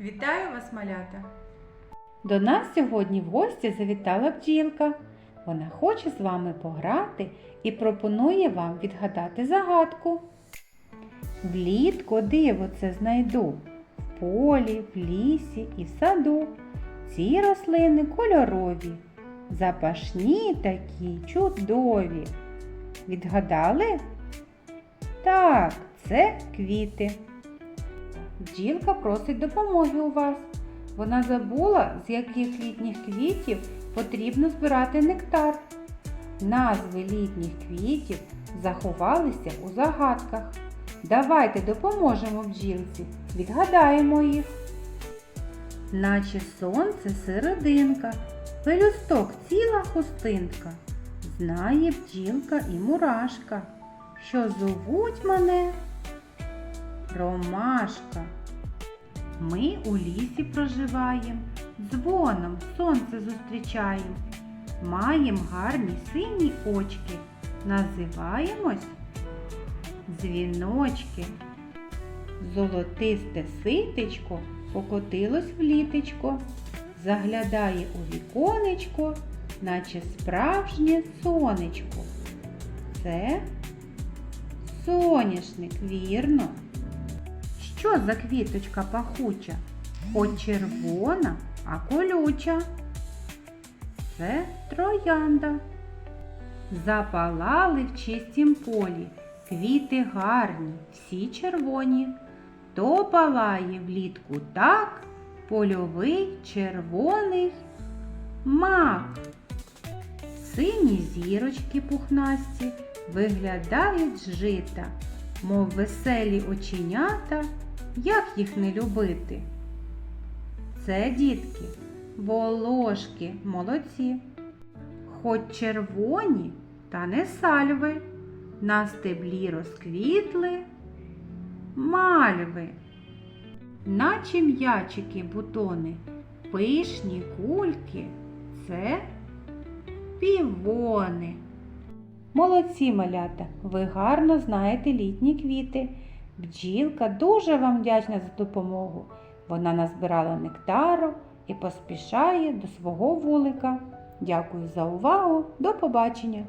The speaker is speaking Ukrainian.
Вітаю вас, малята! До нас сьогодні в гості завітала бджілка. Вона хоче з вами пограти і пропонує вам відгадати загадку. Влітку диво це знайду в полі, в лісі і в саду. Ці рослини кольорові, запашні такі чудові. Відгадали? Так, це квіти. Бджілка просить допомоги у вас. Вона забула, з яких літніх квітів потрібно збирати нектар. Назви літніх квітів заховалися у загадках. Давайте допоможемо бджілці, відгадаємо їх. Наче сонце серединка, пелюсток ціла хустинка. Знає бджілка і мурашка, що зовуть мене Ромашка. Ми у лісі проживаєм, дзвоном сонце зустрічаєм. Маєм гарні сині очки, називаємось дзвіночки. Золотисте ситечко покотилось в літечко, заглядає у віконечко, наче справжнє сонечко. Це соняшник, вірно. Що за квіточка пахуча? Хоч червона, а колюча. Це троянда. Запалали в чистім полі, квіти гарні, всі червоні. То палає влітку так, польовий червоний мак. Сині зірочки пухнасті виглядають з жита, мов веселі оченята, як їх не любити. Це дітки, волошки молодці, хоч червоні, та не сальви, на стеблі розквітли мальви, наче м'ячики бутони, пишні кульки це півони. Молодці, малята, ви гарно знаєте літні квіти. Бджілка дуже вам вдячна за допомогу. Вона назбирала нектару і поспішає до свого вулика. Дякую за увагу. До побачення!